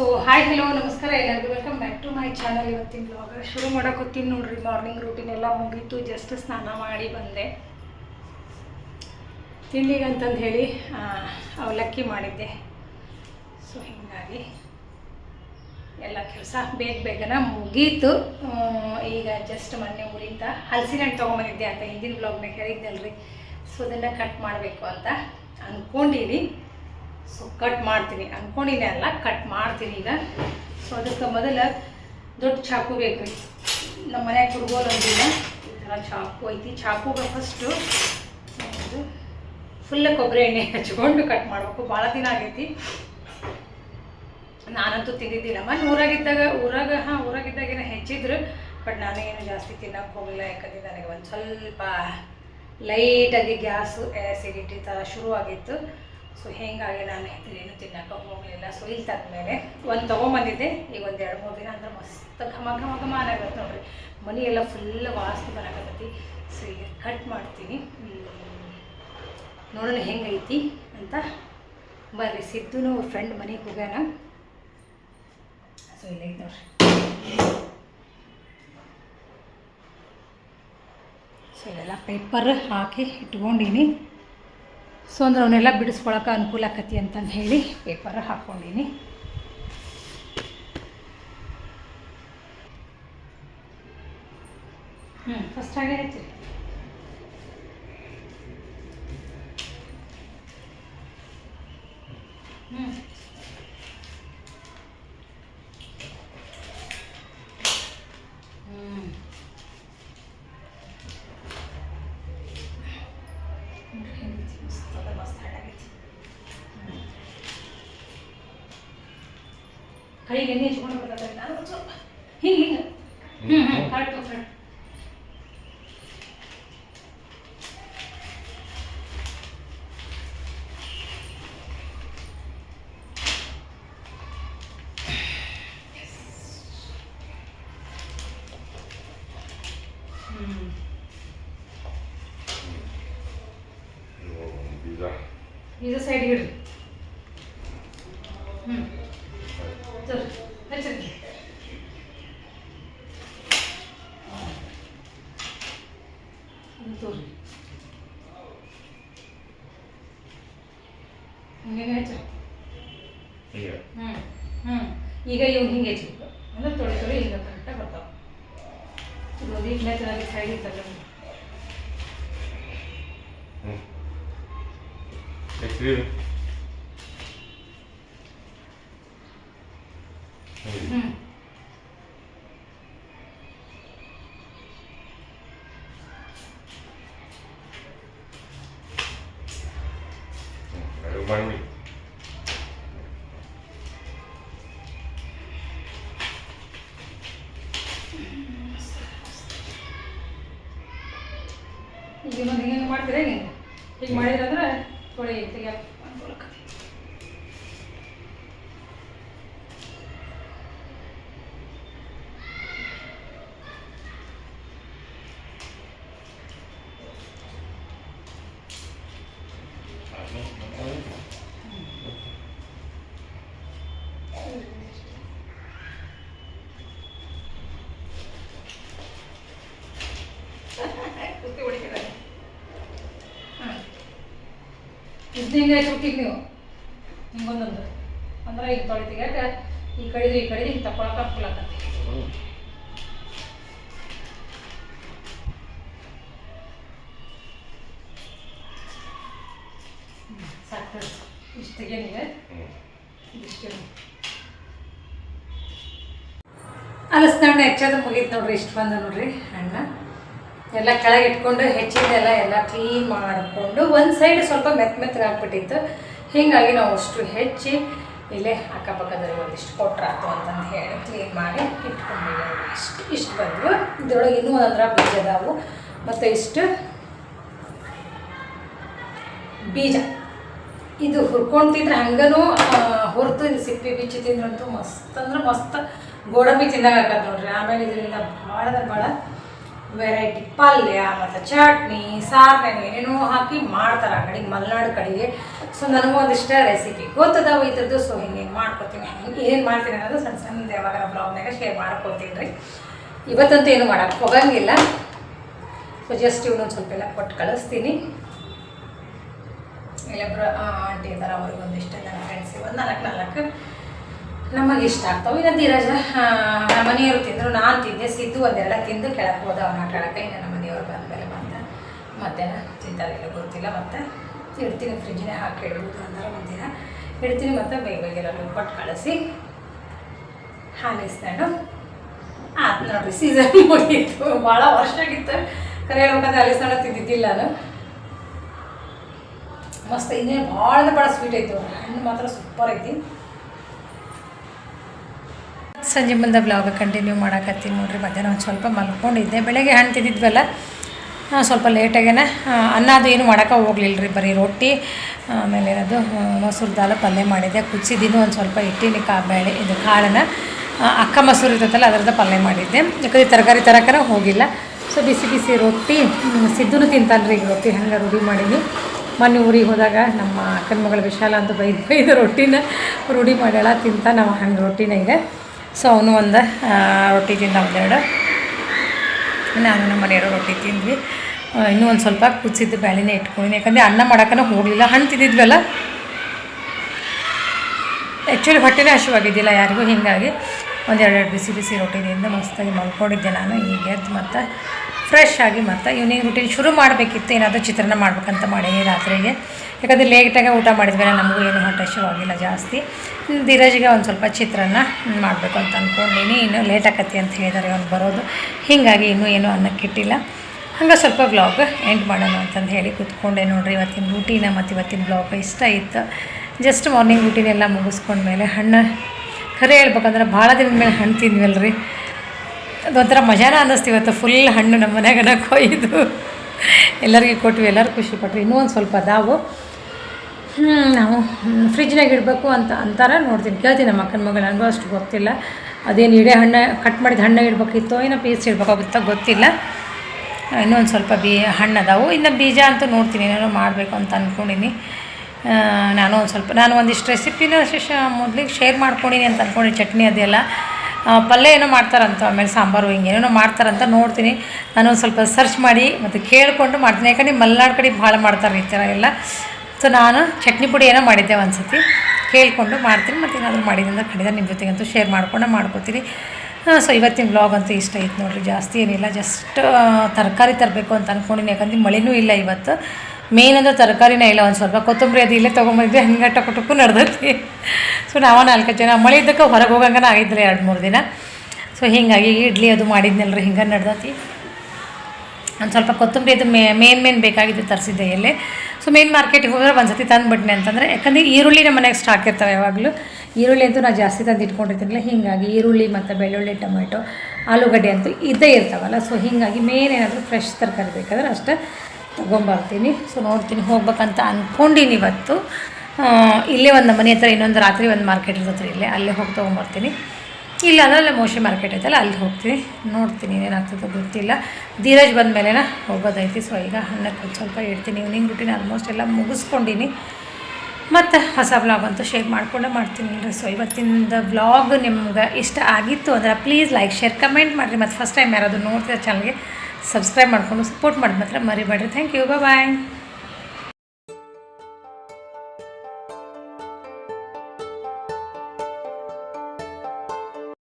So hi hello ನಮಸ್ಕಾರ ಎಲ್ಲರಿಗೂ. Welcome back to my channel ಇವತ್ತಿನ ಬ್ಲಾಗ್ ಶುರು ಮಾಡೋಕೋತೀನಿ ನೋಡ್ರಿ. ಮಾರ್ನಿಂಗ್ ರೂಟೀನ್ ಎಲ್ಲ ಮುಗೀತು. ಜಸ್ಟ್ ಸ್ನಾನ ಮಾಡಿ ಬಂದೆ. ತಿಂಡಿಗೆ ಅಂತಂದು ಹೇಳಿ ಅವಲಕ್ಕಿ ಮಾಡಿದ್ದೆ. ಸೊ ಹೀಗಾಗಿ ಎಲ್ಲ ಕೆಲಸ ಬೇಗ ಬೇಗನ ಮುಗೀತು. ಈಗ ಜಸ್ಟ್ ಮೊನ್ನೆ ಊರಿಂದ ಹಲಸಿನ ಹಣ್ಣು ತೊಗೊಂಬಂದಿದ್ದೆ ಅಂತ. ಹಿಂದಿನ ಬ್ಲಾಗ್ನಾಗ ರೀ ಸೊ ಅದನ್ನು ಕಟ್ ಮಾಡಬೇಕು ಅಂತ ಅಂದ್ಕೊಂಡೀನಿ ಸೊ ಕಟ್ ಮಾಡ್ತೀನಿ. ಅಂದ್ಕೊಂಡಿನಿ ಅಲ್ಲ ಕಟ್ ಮಾಡ್ತೀನಿ ಈಗ. ಸೊ ಅದಕ್ಕೆ ಮೊದಲು ದೊಡ್ಡ ಚಾಕು ಬೇಕು. ರೀ ನಮ್ಮ ಮನ್ಯಾಗ ಕುಡ್ಗೋಲು ಅಂದಿಲ್ಲ ಈ ಥರ ಚಾಕು ಐತಿ. ಚಾಕುಗೆ ಫಸ್ಟು ಫುಲ್ ಕೊಬ್ಬರಿ ಎಣ್ಣೆ ಹಚ್ಕೊಂಡು ಕಟ್ ಮಾಡಬೇಕು. ಭಾಳ ದಿನ ಆಗೈತಿ. ನಾನಂತೂ ತಿಂದಿದ್ದಿಲ್ಲ ಮನೆ ಊರಾಗಿದ್ದಾಗ ಊರಾಗ, ಹಾಂ ಊರಾಗಿದ್ದಾಗೇನೋ ಹೆಚ್ಚಿದ್ರು. ಬಟ್ ನಾನು ಏನು ಜಾಸ್ತಿ ತಿನ್ನಕ್ಕೆ ಹೋಗಲಿಲ್ಲ. ಯಾಕಂದ್ರೆ ನನಗೆ ಒಂದು ಸ್ವಲ್ಪ ಲೈಟಾಗಿ ಗ್ಯಾಸು ಆ್ಯಸಿಡಿಟಿ ಥರ ಶುರುವಾಗಿತ್ತು. ಸೊ ಹೇಗಾಗಿ ನಾನು ಏನು ತಿನ್ನಕ್ಕೆ ಹೋಗಲಿಲ್ಲ. ಸೊ ಇಲ್ಲಿ ತಂದಮೇಲೆ ಒಂದು ತೊಗೊಂಬಂದಿದ್ದೆ. ಈಗ ಒಂದು ಎರಡು ಮೂರು ದಿನ ಅಂದ್ರೆ ಮಸ್ತ್ ಘಮ ಘಮ ಘಮ ಅನ್ನಾಗತ್ತೆ ನೋಡ್ರಿ. ಮನಿ ಎಲ್ಲ ಫುಲ್ ವಾಸನೆ ಬರಕತ್ತೈತಿ. ಸೊ ಈಗ ಕಟ್ ಮಾಡ್ತೀನಿ. ನೋಡೋಣ ಹೆಂಗೈತಿ ಅಂತ. ಬರ್ರಿ, ಸಿದ್ದುನು ಫ್ರೆಂಡ್ ಮನೆಗೆ ಹೋಗ್ಯಾನ. ಸೊ ಇಲ್ಲೈತೆ ನೋಡ್ರಿ. ಸೊ ಇಲ್ಲೆಲ್ಲ ಪೇಪರ್ ಹಾಕಿ ಇಟ್ಕೊಂಡೀನಿ ಸೊ ಅಂದ್ರೆ ಅವನ್ನೆಲ್ಲ ಬಿಡಿಸ್ಕೊಳಕ್ಕೆ ಅನುಕೂಲ ಆಕತಿ ಅಂತಂದು ಹೇಳಿ ಪೇಪರ್ ಹಾಕ್ಕೊಂಡೀನಿ ಹ್ಞೂ ಫಸ್ಟ್ ಹಾಗೆ ಹೇಳ್ತೀನಿ ಹ್ಞೂ ಕೈಗೆ ಎಣ್ಣೆ ಹಚ್ಕೊಂಡು ಬರ್ತದೆ ನಾನು ಒಂದು ಸ್ವಲ್ಪ ಹಿಂಗೆ. ಹಿಂಗೆ ಹ್ಞೂ ಹ್ಞೂ ಕರೆಕ್ಟ್ ಕರೆಕ್ಟ್ ಹ್ಞೂ ಬೀಜ. ಇದು ಸೈಡ್ ಇಡ್ರಿ ತೋರಿ ಹಿಂಗೆ ಹ್ಞೂ ಹ್ಞೂ ಈಗ ಇವ್ ಹಿಂಗೆ ಹಚ್ಬೇಕು ಅಂದ್ರೆ ತೊಳಿ ತೊಳಿ ಹಿಂಗೆ ಕರೆಕ್ಟಾಗಿ ಬರ್ತಾವೆ. ಇದು ವೀಕ್ನೆಸ್ ಸೈಡ್ ಇರ್ತದೆ ಹ್ಞೂ ನೆಕ್ಸ್ಟ್ ಇದು ಹೀಗೆ. ಹ್ಞೂ ಅದು ಈಗ ಇನ್ನೊಂದು ಹಿಂಗೆ? ಮಾಡ್ತೀರಾ ತೊಳಿ ತೆಗಿಯಕ್ಕೆ ಅನುಕೂಲ ಆಕ್ಕತಿ. ಕುಸ್ತಿ ಹೊಡಿತೀರ ಹಾಂ ಇದು ಹಿಂಗೆ ಹಚ್ಬಿಟ್ಟಿಗೆ ನೀವು. ಹಿಂಗೊಂದೊಂದು. ಅಂದ್ರೆ ಈಗ ತೊಳಿತೀಗ ಈ ಕಡಿದು ಈ ಕಡಿದು ಹಿಂಗೆ ತಗೊಳಕ್ಕೆ ಅನುಕೂಲ ಆಕತಿ ಹ್ಞೂ. ಸಾಕು. ಇಷ್ಟು ಅಲಸ್ನಣ್ಣು ಹೆಚ್ಚೋದು ಮುಗೀತು ನೋಡ್ರಿ, ಇಷ್ಟು ಬಂದ ನೋಡ್ರಿ ಹಣ್ಣ ಎಲ್ಲ ಕೆಳಗೆ ಇಟ್ಕೊಂಡು ಹೆಚ್ಚಿದ್ದೆಲ್ಲ ಎಲ್ಲ ಕ್ಲೀನ್ ಮಾಡಿಕೊಂಡು ಒಂದು ಸೈಡ್ ಸ್ವಲ್ಪ ಮೆತ್ತ ಮೆತ್ತಗೆ ಹಾಕ್ಬಿಟ್ಟಿತ್ತು ಹೀಗಾಗಿ ನಾವು ಅಷ್ಟು ಹೆಚ್ಚಿ ಇಲ್ಲೇ ಅಕ್ಕಪಕ್ಕದಲ್ಲಿ ಒಂದಿಷ್ಟು ಕೊಟ್ರಾತು ಅಂತಂದು ಹೇಳಿ ಕ್ಲೀನ್ ಮಾಡಿ ಇಟ್ಕೊಂಡಿದ್ದೆ ಇಷ್ಟು ಇಷ್ಟು ಬಂದವು. ಇದ್ರೊಳಗೆ ಇನ್ನೂ ಒಂದರ ಬೀಜ ಅದಾವು. ಮತ್ತು ಇಷ್ಟು ಬೀಜ. ಇದು ಹುರ್ಕೊಂಡು ತಿಂದ್ರೆ ಹಂಗನೂ ಹುರ್ತು ಇದು ಸಿಪ್ಪೆ ಬಿಚ್ಚಿ ತಿಂದ್ರಂತೂ ಮಸ್ತ್ ಅಂದ್ರೆ ಮಸ್ತ್ ಗೋಡಂಬಿ ತಿಂದಾಗ ಆಗತ್ತೆ ನೋಡ್ರಿ. ಆಮೇಲೆ ಇದರಿಂದ ಭಾಳ ಭಾಳ ವೆರೈಟಿ ಪಲ್ಯ, ಮತ್ತು ಚಟ್ನಿ ಸಾರು ಏನೇನೋ ಹಾಕಿ ಮಾಡ್ತಾರೆ ಆ ಕಡೆಗೆ, ಮಲೆನಾಡು ಕಡೆಗೆ. ಸೊ ನನಗೂ ಒಂದಿಷ್ಟ ರೆಸಿಪಿ ಗೊತ್ತದಾವ ಈ ಥರದ್ದು ಸೊ ಹಿಂಗೆ ಮಾಡ್ಕೊತೀನಿ. ಹಿಂಗೆ ಏನು ಮಾಡ್ತೀನಿ ಅನ್ನೋದು ಸಣ್ಣ ಸಣ್ಣ ಯಾವಾಗ ಬ್ಲಾಗ್ನಾಗ ಶೇರ್ ಮಾಡ್ಕೊತೀನಿ ರೀ. ಇವತ್ತಂತೂ ಏನು ಮಾಡೋಕ್ಕೆ ಹೋಗಂಗಿಲ್ಲ. ಸೊ ಜಸ್ಟ್ ಇವನು ಸ್ವಲ್ಪ ಎಲ್ಲ ಕೊಟ್ಟು ಕಳಿಸ್ತೀನಿ. ಇಲ್ಲೊಬ್ರು ಆಂಟಿ ಇದ್ದಾರೆ ಅವ್ರಿಗೆ ಒಂದಿಷ್ಟು ನನ್ನ ಫ್ರೆಂಡ್ಸ್ ಒಂದು ನಾಲ್ಕು ನಾಲ್ಕು ನಮಗೆ ಇಷ್ಟ ಆಗ್ತಾವೆ. ಇನ್ನು ಧೀರಜ ನಮ್ಮ ಮನೆಯವರು ತಿಂದರು, ನಾನು ತಿಂದೆ, ಸಿದ್ದು ಒಂದೆರಡ ತಿಂದು ಕೆಳಗೆ ಹೋದ, ಅವನ ಆಟ ಆಡಕ್ಕೆ ಇನ್ನು ನಮ್ಮ ಮನೆಯವ್ರು ಬಂದಮೇಲೆ ಮತ್ತೆ ಮಧ್ಯಾಹ್ನ ತಿಂತಾರೆ, ಇಲ್ಲ ಗೊತ್ತಿಲ್ಲ ಮತ್ತೆ. ಇಡ್ತೀನಿ ಫ್ರಿಜ್ಜಿನೇ ಹಾಕಿ ಇಡ್ಬೋದು ಅಂತಾರೆ ಒಂದಿನ ಇಡ್ತೀನಿ ಮತ್ತೆ ಬೇಗ ಬೇಗ ಎಲ್ಲರಿಗೂ ಕೊಟ್ಟು ಕಳಿಸಿ. ಹಾಲಿಸ್ಕೊಂಡು ಆತು ನೋಡ್ರಿ ಸೀಸನ್ ಮುಗಿಯಿತು ಭಾಳ ವರ್ಷ ಆಗಿತ್ತು. ಕರೆ ಹೇಳ್ಬೇಕಂದ್ರೆ ಹಾಲಿಸ್ಕೊಂಡು ತಿಂದಿದ್ದಿಲ್ಲ ನಾನು. ಮಸ್ತ್ ಇನ್ನೇನು ಭಾಳ ಭಾಳ ಸ್ವೀಟ್ ಐತಿ ಹಣ್ಣು ಮಾತ್ರ ಸೂಪರ್ ಐತಿ. ಸಂಜೆ ಬಂದ ಬ್ಲಾಗ್ ಕಂಟಿನ್ಯೂ ಮಾಡಕತ್ತೀನಿ ನೋಡ್ರಿ. ಮಧ್ಯಾಹ್ನ ಒಂದು ಸ್ವಲ್ಪ ಮಲ್ಕೊಂಡಿದ್ದೆ. ಬೆಳಗ್ಗೆ ಹಣ್ಣು ತಿಂದಿದ್ವಲ್ಲ ಸ್ವಲ್ಪ ಲೇಟಾಗೇನೆ ಅನ್ನ ಅದು ಏನು ಮಾಡೋಕೆ ಹೋಗ್ಲಿಲ್ಲ ರೀ ಬರೀ ರೊಟ್ಟಿ, ಆಮೇಲೆ ಏನದು ಮೊಸರು ದಾಲ ಪಲ್ಯ ಮಾಡಿದ್ದೆ. ಕುದಿಸಿದ್ದೀನಿ ಒಂದು ಸ್ವಲ್ಪ ಇಟ್ಟಿನಿ ಕಾ ಬೇಳೆ ಇದು ಕಾಳನ್ನ ಅಕ್ಕ ಮೊಸರು ಇರ್ತೈತಲ್ಲ, ಅದರದ್ದು ಪಲ್ಯ ಮಾಡಿದ್ದೆ. ಯಾಕಂದ್ರೆ ತರಕಾರಿ ತರಕಾರ ಹೋಗಿಲ್ಲ. ಸೊ ಬಿಸಿ ಬಿಸಿ ರೊಟ್ಟಿ ಸಿದ್ದು ತಿಂತಾನೆ ರೀ ರೊಟ್ಟಿ. ಹಂಗೆ ರುಡಿ ಮಾಡೀನಿ. ಮೊನ್ನೆ ಊರಿಗೆ ಹೋದಾಗ ನಮ್ಮ ಅಕ್ಕನ ಮಗಳು ವಿಶಾಲ ಅಂತ ಬೈದು ಬೈದು ರೊಟ್ಟಿನ ರೂಢಿ ಮಾಡ್ಯಾಳ, ತಿಂತ ನಾವು ಹಂಗೆ ರೊಟ್ಟಿನ ಈಗ. ಸೊ ಅವನು ಒಂದು ರೊಟ್ಟಿ ತಿಂದ ಒಂದೆರಡು ನಾನು ನಮ್ಮ ಮನೆಯವರು ರೊಟ್ಟಿ ತಿಂದ್ವಿ. ಇನ್ನೂ ಒಂದು ಸ್ವಲ್ಪ ಕುದಿಸಿದ್ದು ಬ್ಯಾಳಿನೇ ಇಟ್ಕೊಂಡಿನಿ ಯಾಕಂದರೆ ಅನ್ನ ಮಾಡೋಕ್ಕನ ಹೋಗಲಿಲ್ಲ, ಹಣ್ಣು ತಿಂದಿದ್ವಲ್ಲ. ಆ್ಯಕ್ಚುಲಿ ಹೊಟ್ಟೆನೇ ಹಸಿವಾಗಿದ್ದಿಲ್ಲ ಯಾರಿಗೂ, ಹೀಗಾಗಿ ಒಂದೆರಡು ಬಿಸಿ ಬಿಸಿ ರೊಟ್ಟಿನಿಂದ ಮಸ್ತಾಗಿ ಮಲ್ಕೊಂಡಿದ್ದೆ ನಾನು. ಈಗ ಎದ್ದು ಮತ್ತು ಫ್ರೆಶ್ ಆಗಿ ಮತ್ತು ಈವ್ನಿಂಗ್ ರೂಟೀನ್ ಶುರು ಮಾಡಬೇಕಿತ್ತು, ಏನಾದರೂ ಚಿತ್ರಾನ್ನ ಮಾಡ್ಬೇಕಂತ ಮಾಡೀನಿ ರಾತ್ರಿಗೆ. ಯಾಕಂದರೆ ಲೇಟಾಗೆ ಊಟ ಮಾಡಿದ್ಮೇಲೆ ನಮಗೂ ಏನು ಹೊಟ್ಟೆ ಆಗಿಲ್ಲ ಜಾಸ್ತಿ ಧೀರಜ್ಗೆ ಒಂದು ಸ್ವಲ್ಪ ಚಿತ್ರಾನ್ನ ಮಾಡಬೇಕು ಅಂತ ಅಂದ್ಕೊಂಡಿನಿ ಇನ್ನು ಲೇಟ್ ಆಕತಿ ಅಂತ ಹೇಳಿದ್ದಾರೆ ಅವ್ನು ಬರೋದು. ಹೀಗಾಗಿ ಇನ್ನೂ ಏನೂ ಅನ್ನಕ್ಕಿಟ್ಟಿಲ್ಲ ಹಂಗೆ ಸ್ವಲ್ಪ ಬ್ಲಾಗ್ ಎಂಡ್ ಮಾಡೋಣ ಅಂತಂದು ಹೇಳಿ ಕೂತ್ಕೊಂಡೆ ನೋಡಿರಿ. ಇವತ್ತಿನ ರೂಟೀನ ಮತ್ತು ಇವತ್ತಿನ ಬ್ಲಾಗ್ ಇಷ್ಟ ಇತ್ತು. ಜಸ್ಟ್ ಮಾರ್ನಿಂಗ್ ರೂಟೀನೆಲ್ಲ ಮುಗಿಸ್ಕೊಂಡ್ಮೇಲೆ ಹಣ್ಣು ಖರೆ ಹೇಳ್ಬೇಕಂದ್ರೆ ಭಾಳ ದಿನದ ಮೇಲೆ ಹಣ್ಣು ತಿಂದ್ವಲ್ರಿ. ಅದೊಂಥರ ಮಜಾನ ಅನ್ನಿಸ್ತು ಇವತ್ತು ಫುಲ್ ಹಣ್ಣು ನಮ್ಮ ಮನೆಗನ ಕೊಯ್ದು. ಎಲ್ಲರಿಗೂ ಕೊಟ್ವಿ, ಎಲ್ಲರೂ ಖುಷಿ ಪಟ್ರು ಇನ್ನೂ ಒಂದು ಸ್ವಲ್ಪ ದಾವು ಹ್ಞೂ ನಾವು ಫ್ರಿಜ್ನಾಗ ಇಡಬೇಕು ಅಂತ ಅಂತಾರೆ ನೋಡ್ತೀನಿ. ಕೇಳ್ತೀನಿ ನಮ್ಮ ಅಕ್ಕನ ಮಗಳು, ನನಗೂ ಅಷ್ಟು ಗೊತ್ತಿಲ್ಲ. ಅದೇನು ಇಡೇ ಹಣ್ಣ ಕಟ್ ಮಾಡಿದ ಹಣ್ಣು ಇಡಬೇಕಿತ್ತು ಏನೋ ಪೀಸ್ ಇಡಬೇಕಾಗುತ್ತೋ ಗೊತ್ತಿಲ್ಲ. ಇನ್ನೊಂದು ಸ್ವಲ್ಪ ಬೀ, ಹಣ್ಣು ಅದಾವು. ಇನ್ನು ಬೀಜ ಅಂತೂ ನೋಡ್ತೀನಿ, ಏನೇನೋ ಮಾಡಬೇಕು ಅಂತ ಅಂದ್ಕೊಂಡಿನಿ ನಾನು ಒಂದು ಸ್ವಲ್ಪ, ನಾನು ಒಂದಿಷ್ಟು ರೆಸಿಪಿನ ಮೊದಲಿಗೆ ಶೇರ್ ಮಾಡ್ಕೊಂಡಿನಿ ಅಂತ ಅಂದ್ಕೊಂಡಿನಿ ಚಟ್ನಿ ಅದೆಲ್ಲ. ಪಲ್ಯ ಏನೋ ಮಾಡ್ತಾರಂತ, ಆಮೇಲೆ ಸಾಂಬಾರು, ಹಿಂಗೆ ಏನೇನೋ ಮಾಡ್ತಾರಂತ ನೋಡ್ತೀನಿ. ನಾನು ಸ್ವಲ್ಪ ಸರ್ಚ್ ಮಾಡಿ ಮತ್ತು ಕೇಳಿಕೊಂಡು ಮಾಡ್ತೀನಿ. ಯಾಕಂದರೆ ಮಲೆನಾಡು ಕಡೆ ಭಾಳ ಮಾಡ್ತಾರೆ ಈ ಥರ ಎಲ್ಲ. ಸೊ ನಾನು ಚಟ್ನಿ ಪುಡಿ ಏನೋ ಮಾಡಿದ್ದೆ ಒಂದು ಸತಿ ಕೇಳಿಕೊಂಡು ಮಾಡ್ತೀನಿ. ಮತ್ತು ಏನಾದರೂ ಮಾಡಿದ್ದೀನಿ ಅಂದ್ರೆ ಖಂಡಿತ ನಿಮ್ಮ ಜೊತೆಗಂತೂ ಶೇರ್ ಮಾಡ್ಕೊಂಡು ಮಾಡ್ಕೋತೀನಿ. ಸೊ ಇವತ್ತಿನ ಬ್ಲಾಗ್ ಅಂತೂ ಇಷ್ಟ ಐತೆ ನೋಡಿರಿ. ಜಾಸ್ತಿ ಏನಿಲ್ಲ. ಜಸ್ಟ್ ತರಕಾರಿ ತರಬೇಕು ಅಂತ ಅಂದ್ಕೊಂಡಿನಿ ಯಾಕಂದ್ರೆ ಮಳೆನೂ ಇಲ್ಲ ಇವತ್ತು. ಮೇನ್ ಅಂದ್ರೆ ತರಕಾರಿನೇ ಇಲ್ಲ, ಒಂದು ಸ್ವಲ್ಪ ಕೊತ್ತಂಬರಿ ಅದು ಇಲ್ಲೇ ತೊಗೊಂಬಂದಿದ್ದೆ ಹಂಗೆ ಟಕು ಟಕು ನಡ್ದೈತಿ. ಸೊ ನಾವು ನಾಲ್ಕು ಜನ, ಮಳೆ ಇದ್ದಕ್ಕೆ ಹೊರಗೆ ಹೋಗಂಗನ ಆಗಿದ್ದಿಲ್ಲ ಎರಡು ಮೂರು ದಿನ. ಸೊ ಹೀಗಾಗಿ ಇಡ್ಲಿ ಅದು ಮಾಡಿದ್ನಲ್ರಿ, ಹಿಂಗೆ ನಡ್ದತಿ. ಒಂದು ಸ್ವಲ್ಪ ಕೊತ್ತಂಬರಿ ಅದು ಮೇ, ಮೇನ್ ಮೇನ್ ಬೇಕಾಗಿದ್ದು ತರಿಸಿದ್ದೆ ಎಲ್ಲೇ ಸೊ ಮೇನ್ ಮಾರ್ಕೆಟಿಗೆ ಹೋದ್ರೆ ಒಂದು ಸತಿ ತಂದುಬಿಟ್ನೆ ಅಂತಂದರೆ, ಯಾಕಂದರೆ ಈರುಳ್ಳಿ ನಮ್ಮ ಮನೆಗೆ ಸ್ಟಾಕ್ ಇರ್ತವೆ ಯಾವಾಗಲೂ. ಈರುಳ್ಳಿ ಅಂತೂ ನಾನು ಜಾಸ್ತಿ ತಂದು ಇಟ್ಕೊಂಡಿರ್ತೀನಿಲ್ಲ, ಹೀಗಾಗಿ ಈರುಳ್ಳಿ ಮತ್ತು ಬೆಳ್ಳುಳ್ಳಿ, ಟೊಮೆಟೊ, ಆಲೂಗಡ್ಡೆ ಅಂತೂ ಇದ್ದೇ ಇರ್ತಾವಲ್ಲ. ಸೊ ಹೀಗಾಗಿ ಮೇನ್ ಏನಾದರೂ ಫ್ರೆಶ್ ತರಕಾರಿ ಬೇಕಾದ್ರೆ ಅಷ್ಟೇ. ತೊಗೊಂಬರ್ತೀನಿ. ಸೊ ನೋಡ್ತೀನಿ, ಹೋಗ್ಬೇಕಂತ ಅಂದ್ಕೊಂಡಿನಿ ಇವತ್ತು. ಇಲ್ಲೇ ಒಂದು ಮನೆ ಹತ್ರ ಇನ್ನೊಂದು ರಾತ್ರಿ ಒಂದು ಮಾರ್ಕೆಟ್ ಇರ್ತೈತೆ ಇಲ್ಲೇ, ಅಲ್ಲೇ ಹೋಗಿ ತೊಗೊಂಬರ್ತೀನಿ. ಇಲ್ಲ ಅಂದ್ರೆ ಅಲ್ಲೇ ಮೋಶಿ ಮಾರ್ಕೆಟ್ ಐತಲ್ಲ, ಅಲ್ಲಿ ಹೋಗ್ತೀನಿ. ನೋಡ್ತೀನಿ ಏನಾಗ್ತದೆ ಗೊತ್ತಿಲ್ಲ. ಧೀರಜ್ ಬಂದ ಮೇಲೆನ ಹೋಗೋದೈತಿ. ಸೊ ಈಗ ಹನ್ನೆರಡು ಒಂದು ಸ್ವಲ್ಪ ಇಡ್ತೀನಿ. ಈವ್ನಿಂಗ್ ರೂಟೀನ್ ಆಲ್ಮೋಸ್ಟ್ ಎಲ್ಲ ಮುಗಿಸ್ಕೊಂಡಿನಿ. ಮತ್ತು ಹೊಸ ಬ್ಲಾಗ್ ಅಂತೂ ಶೇರ್ ಮಾಡಿಕೊಂಡೇ ಮಾಡ್ತೀನಿ ಇಲ್ಲರಿ ಸೊ ಇವತ್ತಿನ ಬ್ಲಾಗ್ ನಿಮ್ಗೆ ಇಷ್ಟ ಆಗಿತ್ತು ಅಂದ್ರೆ ಪ್ಲೀಸ್ ಲೈಕ್ ಶೇರ್ ಕಮೆಂಟ್ ಮಾಡಿರಿ. ಮತ್ತು ಫಸ್ಟ್ ಟೈಮ್ ಯಾರಾದರೂ ನೋಡ್ತಿರೋ ಚಾನಲ್ಗೆ ಸಬ್ಸ್ಕ್ರೈಬ್ ಮಾಡಿಕೊಂಡು ಸಪೋರ್ಟ್ ಮಾಡಿ ಮಾತ್ರ ಮರಿಬೇಡ್ರಿ ಥ್ಯಾಂಕ್ ಯು ಬಾಯ್